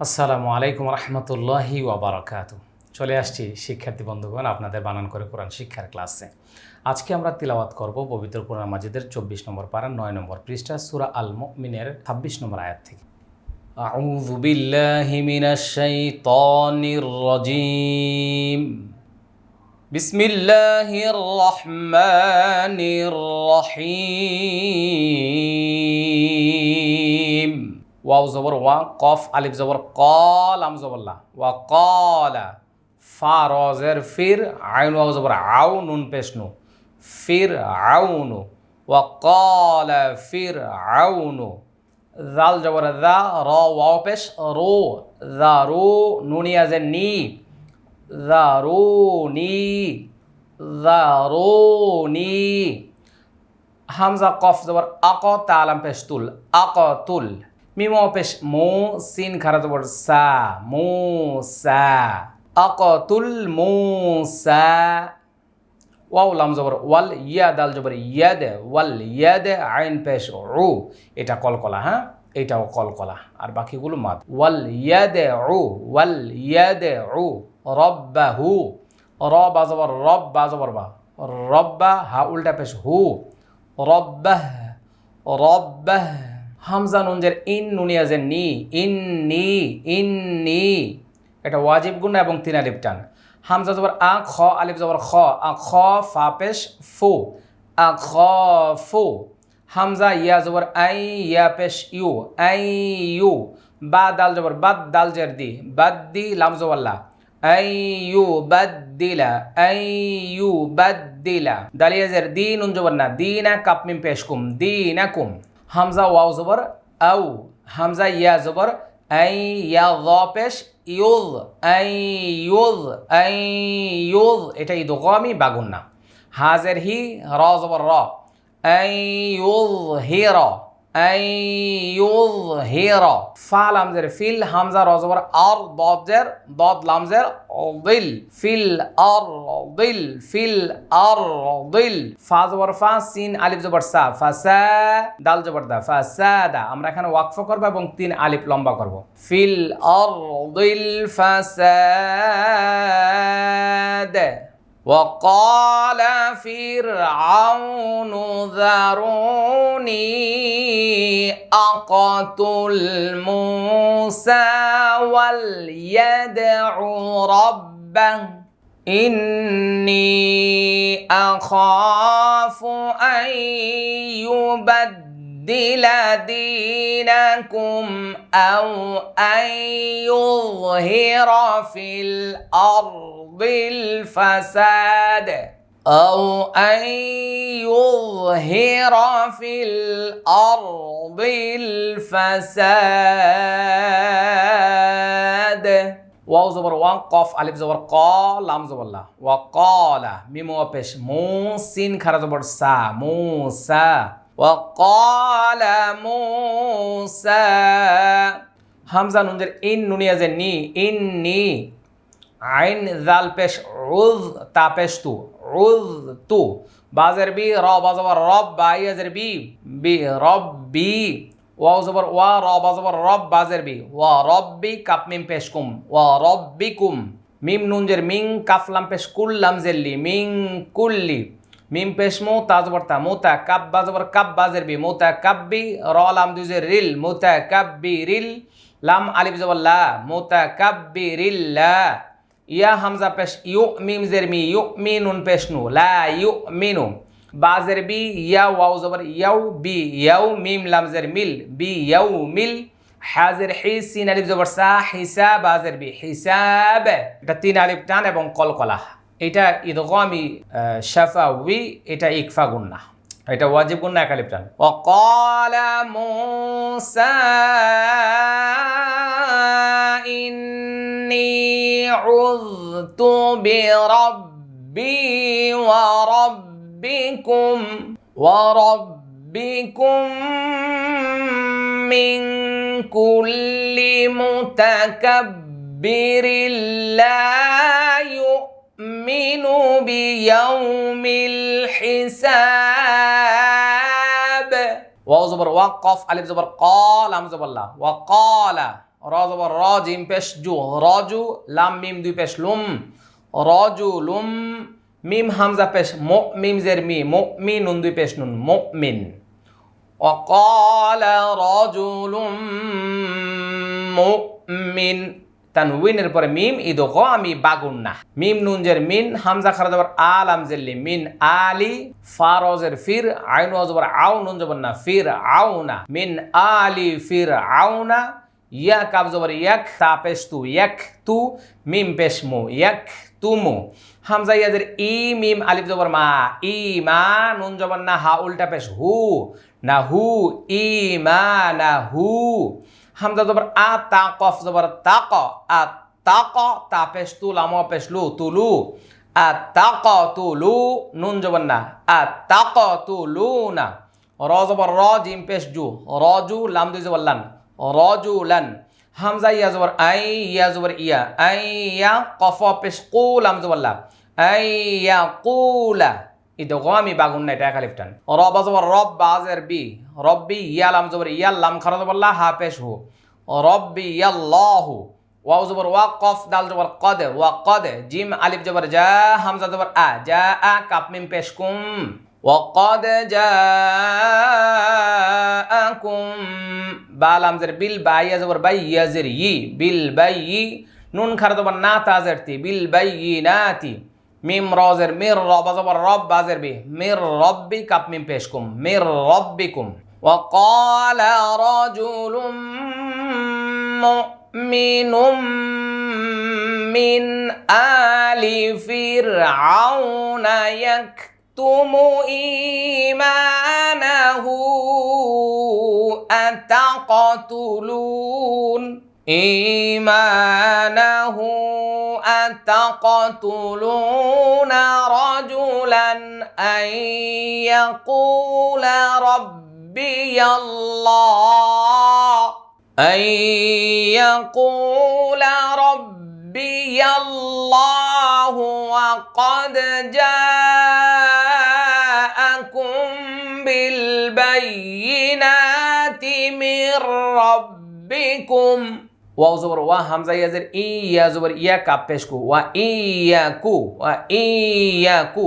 আসসালামু আলাইকুম রহমতুল্লাহি ওবরাকাতু চলে আসছি শিক্ষার্থী বন্ধুগণ আপনাদের বানান করে কোরআন শিক্ষার ক্লাসে আজকে আমরা তিলাওয়াত করব পবিত্র কোরআন মাজিদের চব্বিশ নম্বর পারা নয় নম্বর পৃষ্ঠা সুরা আল মুমিনের ছাব্বিশ নম্বর আয়াত থেকে أعوذ بالله من الشيطان الرجيم بسم الله الرحمن الرحيم ওয়াও জবর ওয়া, কফ, আলিফ জবর, কল, আম জবরলা ওয়া কলা, ফা রজের ফির, আইন ওয়াও জবর, আউ, নুন, পেশ, নু। ফির আউনু ওয়া কলা, ফির আউনু জাল জবর দা র, ওয়াও, পেশ, রো। দা রু, নুনি আজ নি। দা রু, নি। দা রু, নি। হামজা, কফ, জবর আক তালাম পেশ, তুল। আক তুল। মিমো পেশ মো সিন খারা জবর সা মো সা আক তুল মো সা ওয়াও লাম জবর ওয়াল ইয়া দাল জবর ইয়াদ ওয়াল ইয়াদ আইন পেশ উ এটা কলকলা হ্যাঁ এটাও কলকলা আর বাকিগুলো মাদ ওয়াল ইয়াদ উ ওয়াল ইয়াদ উ রব্বাহু র বা জবর রব বা জবর বা রব্বা হা উল্টা পেশ হু রব্বাহ রব্বাহ হামজা নুনজের ইন নুনিয়াজের নি ইন নি ইন নি এটা ওয়াজিব গুণ এবং তিন আলিফ টান। হামজা জবর আ, খ, আলিফ জবর খ, আ, খ, ফা, পেশ, ফু। আ, খ, ফু। হামজা, ইয়া জবর আই, ইয়া পেশ, ইউ। I, you. বা, দাল জবর বাদ, দাল জের দি। বাদ দি, লাম জবল্লা আই, ইউ, বাদ দিলা আই, ইউ, বাদ দিলা দালিয়া জের দি, নুন জবর না। দিনা কাপ মিম পেশ কুম দিনা কুম। হামজা ওয়াও জবর আউ হামজা ইয়া জবর আই ইয়া ল পেশ ইউল আই ইউল আই ইউল এটা ইদগামি বাগুন না হাজের হি র জবর র আই ইউল হি র আই ইউজ হি র ফা লামজের ফিল হামজা র জবর আর দজের দদ লামজের দিল ফিল আর দিল ফিল আর দিল ফা জবর ফা সিন আলিফ জবর সা ফাসা দাল জবর দা ফাসাদা আমরা এখানে ওয়াকফ করব এবং তিন আলিফ লম্বা করব। ফিল আর দিল ফাসাদ وقال فرعون ذروني أقتل موسى وليدع ربه. إني أخاف أن يبدل يبدل دينكم أو أن يظهر في الأرض الفساد أو أن يظهر في الأرض الفساد. واو زبر وان قف ألف زبر قال لام زبر لا. وقال ميم وبش موسين خرج زبر سا موسى. ওয়া কলা মুসা হামজা নুনদের ইন নুনিয়া যে নি ইন নি আইন জাল পেশ উজ তা পেশ তু উজ তু, বাজের বি, র বাজবর রব বাইয়াজের বি বি রব বি ওয়াও জবর ওয়া, র বাজবর রব, বাজের বি, ওয়া রব্বি কাপ মিম পেশ কুম, ওয়া রব্বিকুম মিম নুনজের মিং কাফলাম পেশ কুল্লাম জেল্লি, মিং কুল্লি। মিম পেশ মো তাজবর তা মোতা কাব বাজবর কাব বাজের বি মোতা কাব্বি, র লাম দুজের রিল, মোতা কাব্বি রিল, লাম আলিফ জবর লা, মোতা কাব্বি রিল্লা ইয়া হামজা পেশ ইউ, মিম জের মি ইউ, মি নুন পেশ নু, লা, ইউ মিনু বাজের বি ইয়া ওয়াও জবর ইয়াউ বি ইয়াউ মিম, লাম জের মিল, বি ইয়াউ মিল হাজের হি, সিন, আলিফ জবর সা, হিসাব বাজের বি হিসাব, এটা তিন আলিফ টান এবং কলকলা এটা ইদগামি শাফাউই এটা ইকফা গুন্না এটা ওয়াজিব গুন্না এক আলিফ টান وقال موسى إني عذت بربي وربكم وربكم من كل متكبر لا يؤمن نؤمن بيوم الحساب واو زبر وقف الف زبر قال لام زبر لا وقال را زبر را جيم پیش جو راجو لام ميم دو پیش لوم راجو لوم ميم حمزة پیش مؤمن زر مي مؤمن دو پیش نون مؤمن وقال رجل مؤمن তানউইনের পরে মিম ইদো আমি বাগুন না। মিম নুনজের মিন, হামজা খারা জবর আল আমজেল্লি মিন আলি ফারজের ফির, আইন জবর আউ নুন জবর না, ফির আউ না। মিন আলি ফির আউ না ইয়া কাব জবর ইয়াক, তা পেশ তু, ইয়াক তু, মিম পেশ মু, ইয়াক তুমু হামজা ইয়াদের ই, মিম, আলিফ জবর মা, ই, মা, নুন জবর না, হা উল্টা পেশ হু, না হু, ই, মা, না হু। হামজা জবর আ, তা, কফ জবর তাক আ তাক তা, পেশ, তু, লাম পেশ, লু তুলু আ তাক তুলু নুন জবর না। আ তাক তুলু না। র জবর র, জিম, পেশ, জু। লাম দুই জবর লান। রজু লান। হামজা, ইয়া জবর আই, ইয়া জবর ইয়া। আই, ইয়া, কফ পেশ, কু, লাম, জবর লা। আই, ইয়া কুলা itu আমি বাগুন না এটা একালিফ টান রব জবর রব বাজের বি রব্বি ইয়া লাম জবর ইয়া লাম খারা জবর লা হা পেশ হু রব্বি ইয়াল্লাহু ওয়াও জবর ওয়া কফ দাল জবর কদ ওয়া কদ জিম আলিফ জবর জা হামজা জবর আ জা আ কাপ মিম পেশ কুম وقد جاءكم বালাম জের বিল বাই জবর বাই ইয়াজের ই বিল বাই নুন খারা জবর না তাজের তি বিল বাই নাতি মিম রজের মির রব জবর রব বাজের বি মির রব্বি কাপ মিম পেশকুম মির রব্বিকুম وقال رجل مؤمن من آل فرعون يكتم إيمانه أتقتلون إيمانه أتقتلون رجلا أن يقول ربي الله أن يقول ربي الله وقد جاءكم بالبينات من ربكم. ওয়াও জবর ওয়া হামজা ইয়াজের ই ইয়া জবর ইয়া কাপ পেশ কু ওয়া ইয়া কু ওয়া ইয়া কু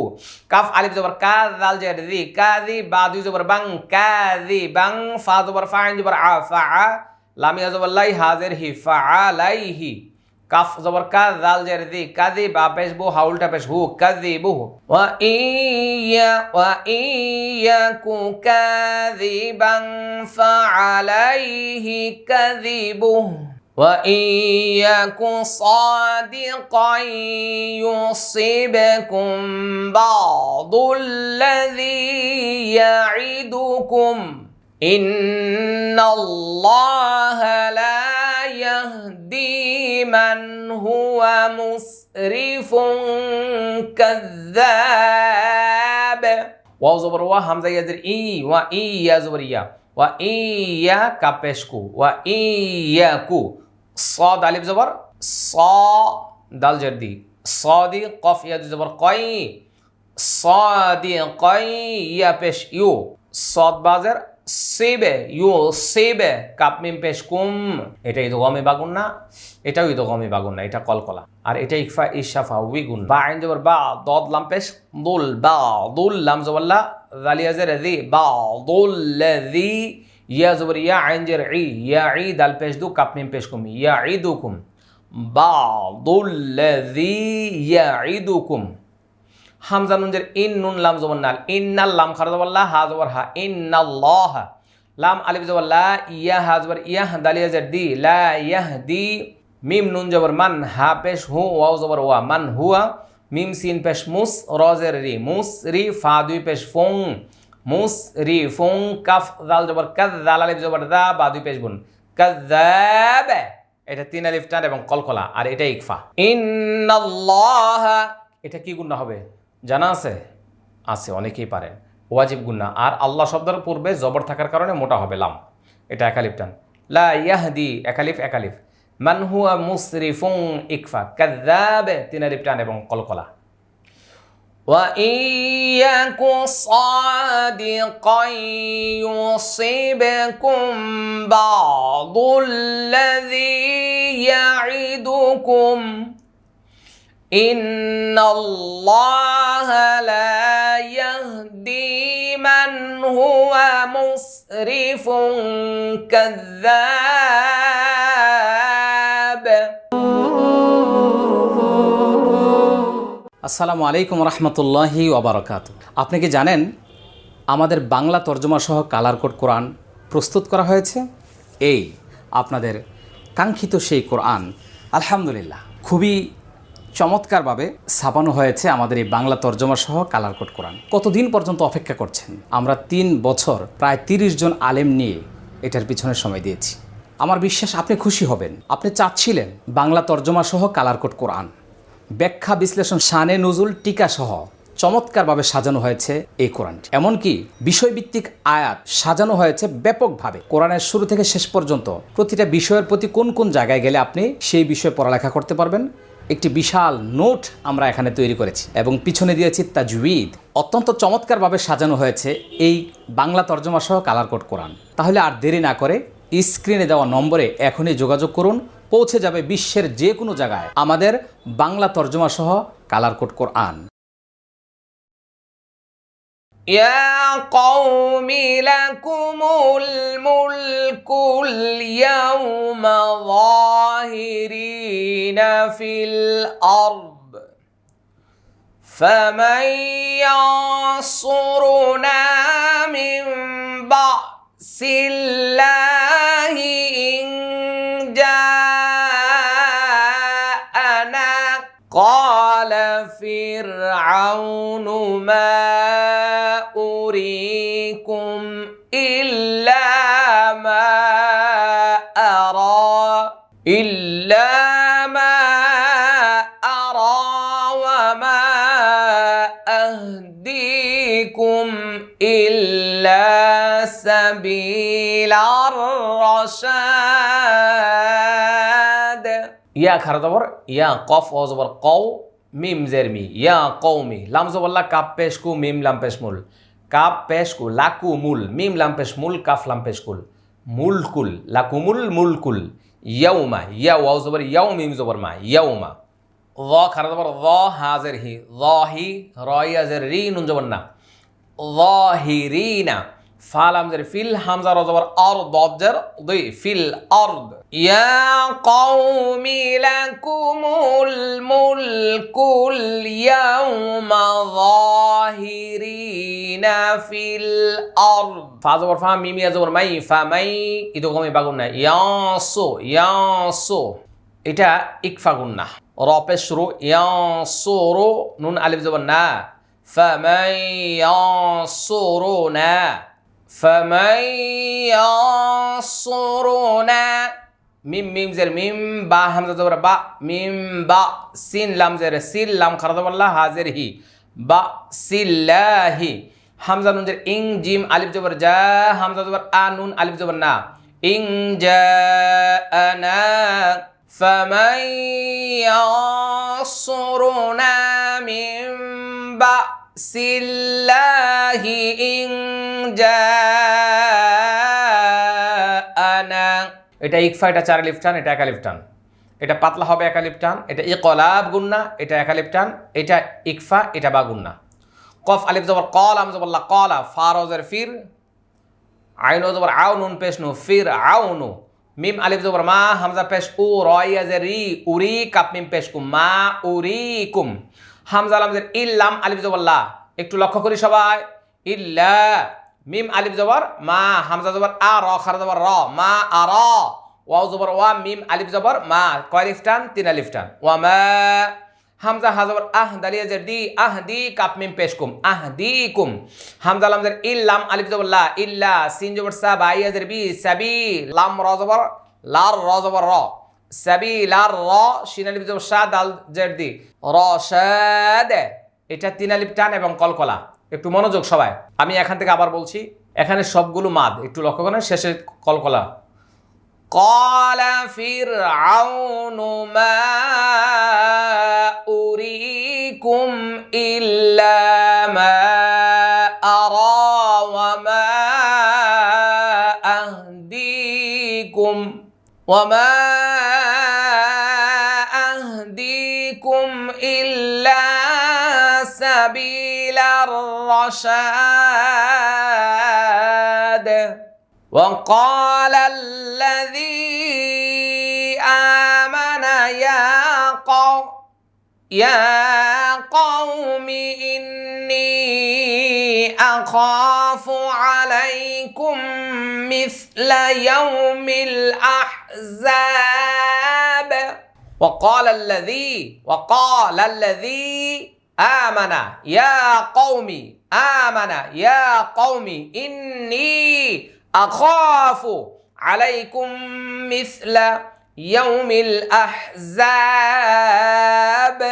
কাফ আলিফ জবর কা দাল জের দি কা দি বা দুই জবর বাং কা দি বাং ফা জবর ফা আইন জবর আ ফা আ লাম ইয়া জবর লাই হাজের হি ফা আ লাই হি কাফ জবর কা দাল জের দি কা দি বা পেশ বু হাউলটা পেশ হু কা দি বু ওয়া ইয়া ওয়া ইয়া কু কা দি وإن يك صادقا يصبكم بعض الذي يعدكم إن الله لا يهدي من هو مسرف كذاب واو زبر وا همزه اي وإي اي يا زبريا وإي اي يا كابشكو وا اي يا كو সদ আলিফ জবর, স দাল জেরদি সদি কফ ইয়াদ জবর কই সদি কই ইয়া পেশ ইউ। সদ বাজের সেবে ইউ সেবে কাপ মিম পেশ কুম। এটা ইদগমে বাগুন না, এটাও ইদগমে বাগুন না, এটা কলকলা আর এটা ইফা ইশাফা উইগুন বা আইন জবর, বা দদ লাম পেশ দুল, বা দুল লাম জবল্লা জালিয়াজের জি বা দুল জি ইয়া জবর, ইয়া আইন জের ই ইয়া ই দাল পেশ দু কাপ মিম পেশ কুম, ইয়া ইদুকুম বাদুল্লাযী ইয়াইদুকুম হামজা নুনজের ইন নুন লাম জবর নাল ইন ইন্নাল লাম খারা জবর লা, হা জবর হা, ইন্নাল্লাহ। লাম আলিফ জবর লা, ইয়া হা জবর ইয়া দালিয়া জের দি, লা ইয়াহদি মিম নুন জবর মান হা পেশ হু, ওয়াও জবর ওয়া মান হুয়া, মিম সিন পেশ মুস রজের রি, মুস রি, ফা দুই পেশ ফুং। মুস রি ফুং কাফ দাল জবর কাদ দাল আলিফ জবর দা, বা দুই পেশ বুন কাযাব এটা তিন আলিফ টান এবং কলকলা, আর এটা ইকফা। ইন্নাল্লাহ, এটা কি গুণা হবে? জানা আছে? আছে, অনেকেই পারেন ওয়াজিব গুন্না আর আল্লাহ শব্দের পূর্বে জবর থাকার কারণে মোটা হবে, লাম। এটা একালিফ টান। লা ইয়াহদি একালিফ একালিফ মান হুয়া মুসরিফুং ইকফা। কাযাব তিন আলিফ টান এবং কলকলা। وإن يك صادقا يصبكم بعض الذي يعدكم إن الله لا يهدي من هو مسرف كذاب আসসালামু আলাইকুম রহমতুল্লাহি ওবরাকাত। আপনি কি জানেন আমাদের বাংলা তর্জমা সহ কালার কোড কোরআন প্রস্তুত করা হয়েছে? এই আপনাদের কাঙ্ক্ষিত সেই কোরআন, আলহামদুলিল্লাহ, খুবই চমৎকারভাবে ছাপানো হয়েছে আমাদের এই বাংলা তর্জমা সহ কালার কোড কোরআন। কতদিন পর্যন্ত অপেক্ষা করছেন? আমরা তিন বছর, প্রায় তিরিশ জন আলেম নিয়ে এটার পিছনে সময় দিয়েছি। আমার বিশ্বাস, আপনি খুশি হবেন। আপনি চাচ্ছিলেন বাংলা তর্জমা সহ কালার কোড কোরআন। ব্যাখ্যা বিশ্লেষণ শানে নজুল টিকা সহ চমৎকারভাবে সাজানো হয়েছে এই কোরআনটি। এমনকি বিষয়ভিত্তিক আয়াত সাজানো হয়েছে ব্যাপকভাবে। কোরআনের শুরু থেকে শেষ পর্যন্ত প্রতিটা বিষয়ের প্রতি কোন কোন জায়গায় গেলে আপনি সেই বিষয়ে পড়ালেখা করতে পারবেন? একটি বিশাল নোট আমরা এখানে তৈরি করেছি এবং পিছনে দিয়েছি তাজউইদ। অত্যন্ত চমৎকারভাবে সাজানো হয়েছে এই বাংলা তর্জমা সহ কালার কোড কোরআন। তাহলে আর দেরি না করে স্ক্রিনে দেওয়া নম্বরে এখনই যোগাযোগ করুন। পৌঁছে যাবে বিশ্বের যে কোনো জায়গায় আমাদের বাংলা তর্জমা সহ কালার কোড কোরআন يا قوم لكم الملك اليوم ظاهرين في الأرض فمن ينصرنا من بأس الله إن فرعون ما أريكم إلا ما أرى إلا ما أرى وما أهديكم إلا سبيل الرشاد. يا كردبر يا قف وزبر قو মিম জের মি ইয়া কৌমি লাম জবল্লা কাপ পেশ কু মিম লাম পেশ মুল। কাপ পেশ কু লাকু মুল, মিম লাম পেশ মুল, কাফ লাম পেশ কুল মুলকুল লাকুমুল মুলকুল ইয়াউমা, ইয়া ওয়াও জবর, ইয়াউ মিম জবর মা, ইয়াউমা। য খারা জবর য হাজের হি য হি রয়াজের রি নুন জবর না। ফাল হামজার ফিল হামজা রজবর আর দবজার দুই, ফিল আরদ। ইয়া কওমি লাকুমুল মুলকুল ইয়াউমা যাহিরিনা ফিল আরদ। ফা জবর, ফা মিম ইয়া জবর, মাই, ফা, মাই, ইদো গমে বাগুন না ইয়াসু ইয়াসু এটা ইকফা গুন্না। র পেশ শুরু ইয়াসুরু নুন আলিফ জবর না ফামাই ইয়াসুরুনা فمن ينصرنا মিম মিম জের মিম বা হামজা জবর বা মিম বা সিন লাম জের সিল লাম খারাদ বল্লাহ হাজের হি বা সিল্লাহি হামজা নুন জের ইং জিম আলিফ জবর যা হামজা জবর আ নুন আলিফ জবর না ইং জাআনা فمن ينصرنا من بأس الله إن جاءنا এটা ইকফা এটা চার লিফটান এটা একা লিফটান এটা পাতলা হবে একা লিফটান এটা ইকলাব গুন্না এটা একা লিফটান এটা ইকফা এটা বা গুন্না কফ আলিফ জবর কল আম জবর কলা ফারজের ফির আইন জবর আউ নুন পেশ নু ফির আউ নু মিম আলিফ জবর মা হামজা পেশ উ রয়াজের রি উরি কাপ মিম পেশ কুম মা উরি কুম হামজা আলামজের ইল্লাম আলিফ জবর লা। একটু লক্ষ্য করি সবাই। ইল্লা মিম আলিফ জবর, মা হামজা জবর আ, র, খারা জবর র। মা আর ওয়াও জবর, ওয়া, মিম আলিফ জবর, মা, কয় লিফটান তিন আলিফটান ওয়া মা হামজা হাজবর আহ দালিয়া জের দি আহ দি কাপ মিম পেশ কুম, আহ দি কুম। হামজা লাম ইল্লাম আলিফ জবর ইল্লা সিন জবর সা বা ইয়া জের বি সাবি, লাম র জবর, লার র জবর র। সাবিলা র সিনালিপ সাদ আল জেরদি র সাদ এটা তিনালিপ টান এবং কলকলা। একটু মনোযোগ সবাই। আমি এখান থেকে আবার বলছি, এখানে সবগুলো মাদ, একটু লক্ষ্য করেন, শেষে কলকলা। কলা ফির মা উরিকুম ইল্লা মা আরা ওয়া মা আহদিকুম। ওয়া الرشاد وقال الذي آمن يا قوم يا قوم إني أخاف عليكم مثل يوم الأحزاب. وقال الذي وقال الذي آمن يا قوم آمن يا قوم إني أخاف عليكم مثل يوم الأحزاب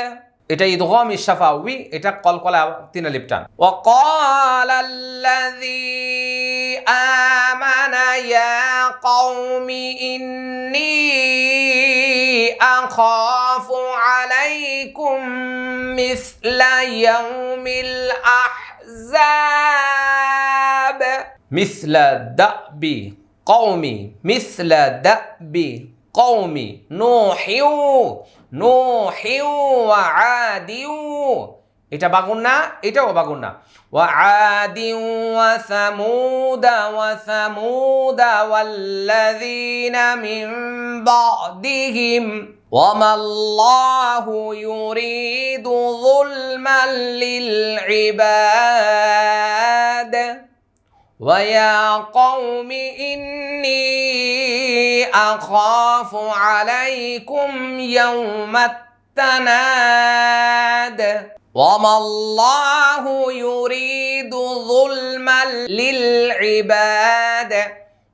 এটা ইদগাম ইশাফাউই এটা কলকলা তিন লিপটান وقال الذي آمن يا قوم إني أخاف عليكم مثل يوم الأحزاب مثل دأب قومي مثل دأب قوم نوح نوح وعاد এটা বাগুন না এটাও বাগুন না وعاد وثمود وثمود والذين من بعدهم وما الله يريد ظلما للعباد ويا قوم إني أخاف عليكم يوم التناد وما الله يريد ظلما للعباد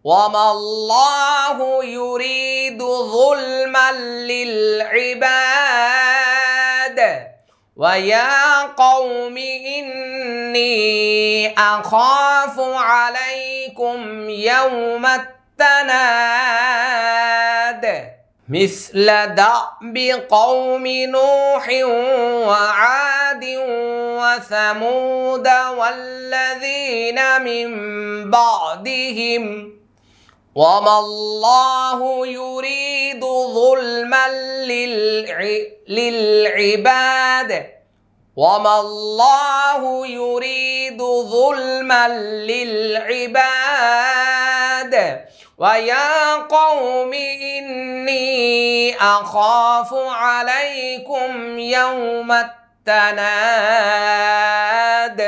وما الله يريد ظلما للعباد ويا قوم إني أخاف عليكم يوم التناد مثل دأب قوم نوح وعاد وثمود والذين من بعدهم وما الله يريد ظلما للع... للعباد وما الله يريد ظلما للعباد ويا قوم إني أخاف عليكم يوم التناد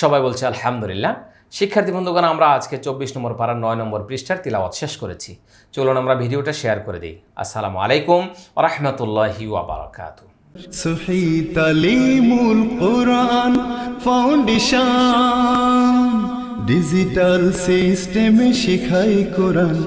সবাই বলছে আলহামদুলিল্লাহ শিক্ষার্থী বন্ধুগণ, আমরা আজকে চব্বিশ নম্বর পাড়ার নয় নম্বর পৃষ্ঠার তিলাওয়াত শেষ করেছি। চলুন আমরা ভিডিওটা শেয়ার করে দিই। আসসালামু আলাইকুম রহমতুল্লাহি ওয়াবারাকাত সহি তালিমুল কোরআন ফাউন্ডেশন, ডিজিটাল সিস্টেমে শিখাই কোরআন।